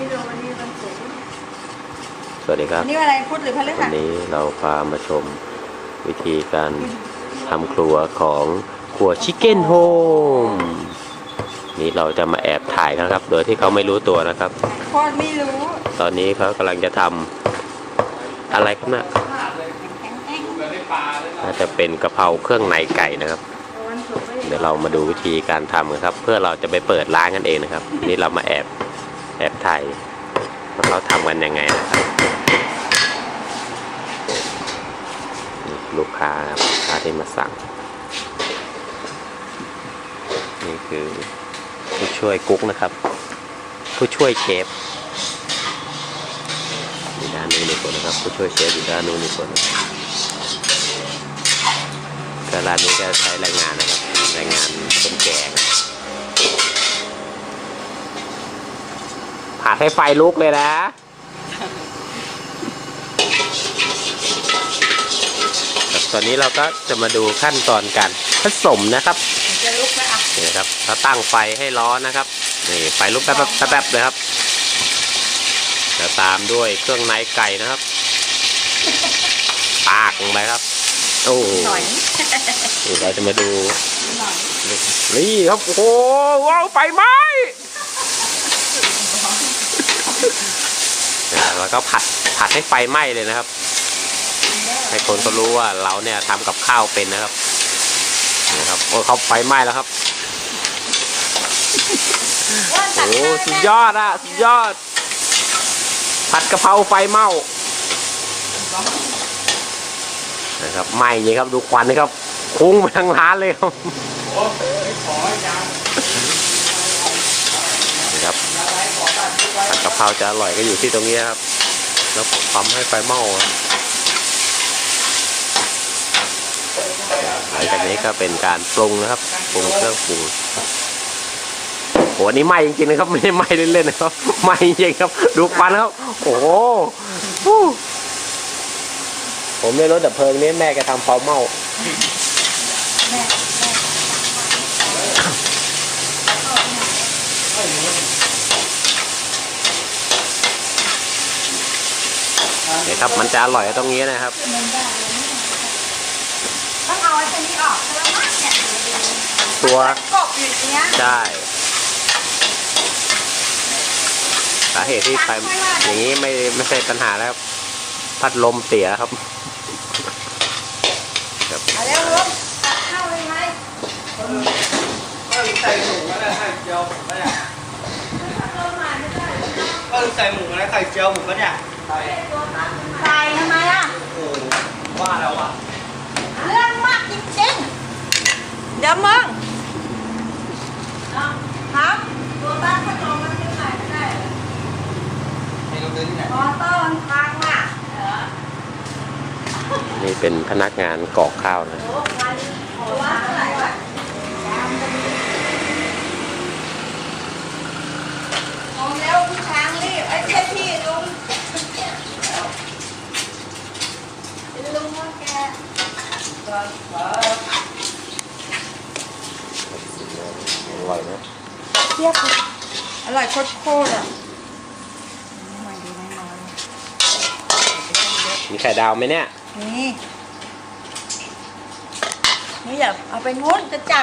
นี่เราวันนี้วันศุกร์สวัสดีครับ วันนี้วันอะไรพุธหรือพฤวัหันสนี้เราพามาชมวิธีการทำครัวของครัวชิคเก้นโฮมนี่เราจะมาแอบถ่ายกันนะครับ โดยที่เขาไม่รู้ตัวนะครับพ่อไม่รู้ตอนนี้เขากำลังจะทำอะไรครับนะแข็งแข็งน่าจะเป็นกะเพราเครื่องในไก่นะครับ วันศุกร์ไม่เดี๋ยวเรามาดูวิธีการทำกันครับ เพื่อเราจะไปเปิดร้านกันเองนะครับ นี่เรามาแอบ แอบถ่ายว่าเขาทำกันยังไงนะครับลูกค้าครับลูกค้าที่มาสั่ง นี่คือผู้ช่วยกุ๊กนะครับ ผู้ช่วยเชฟอยู่ด้านนู้นหนึ่งคนนะครับ ผู้ช่วยเชฟอยู่ด้านนู้นหนึ่งคนก็ร้านนี้ก็ใช้แรงงานนะครับแรงงานคนแก่นะครับ ผัดให้ไฟลุกเลยนะครับตอนนี้เราก็จะมาดูขั้นตอนการผสมนะครับจะลุกไหมอะนี่นะครับเราตั้งไฟให้ร้อนนะครับนี่ไฟลุกแป๊บๆแป๊บๆเลยครับแล้วตามด้วยเครื่องในไก่นะครับปากลงไปครับ โอ้โหหน่อยนี่เราจะมาดูหน่อยนี่ครับโอ้โหว้าวไฟไหม้นะ แล้วก็ผัดผัดให้ไฟไหม้เลยนะครับ ให้คนเขารู้ว่าเราเนี่ยทำกับข้าวเป็นนะครับนี่ครับโอ้เขาไฟไหม้แล้วครับโอ้สุดยอดอะสุดยอด ผัดกะเพราไฟเมานะครับไหม้จริงครับดูควันนะครับ คุ้งไปทั้งร้านเลยครับ ผัดกะเพราจะอร่อยก็อยู่ที่ตรงนี้นะครับ แล้วความให้ไฟเมาครับหลังจากนี้ก็เป็นการปรุงนะครับปรุงเครื่องปรุงโหอันนี้ไหม้จริงๆนะครับไม่ได้ไหม้เล่นๆนะครับไหม้จริงๆครับดูควันครับโอ้โหฟู้ผมในรถดับเพลิงนี้แม่แกทำเผาเมา แม่ เนี่ยครับ มันจะอร่อยตรงนี้นะครับ ต้องเอาไอ้ตัวนี้ออกเพราะว่ามันเนี่ยตัวกบอยู่อย่างเนี้ยใช่สาเหตุที่ไฟอย่างนี้ไม่ไม่ใช่ปัญหาแล้วครับ พัดลมเสียครับครับเอาเร็วลุกตัดเข้าเลยไหมก็ใส่หมูก็ได้ไข่เจียวหมูก็ได้เริ่มมาไม่ได้ก็ใส่หมูก็ได้ไข่เจียวหมูก็ได้ใส่ ตายทำไมอะโอ้โหว่าแล้วอะ เรื่องมากจริงๆ เดี๋ยวมึงครับตัวตั้งพัดลมมันขึ้นไหนไม่ได้เหรอเมนูซื้อที่ไหนมอเตอร์มันพังอะนี่เป็นพนักงานกรอกข้าวนะ โอ้วันโอ้ว่าเท่าไหร่วะเอาเร็วพี่ช้างรีบไอ้เจ้าพี่ลุงลุงว่าแก อร่อยนะเทียบเลยอร่อยโคตรๆอะมันดีไม่น้อยมีไข่ดาวไหมเนี่ย นี่ นี่อย่าเอาไปงุ้นจะจับ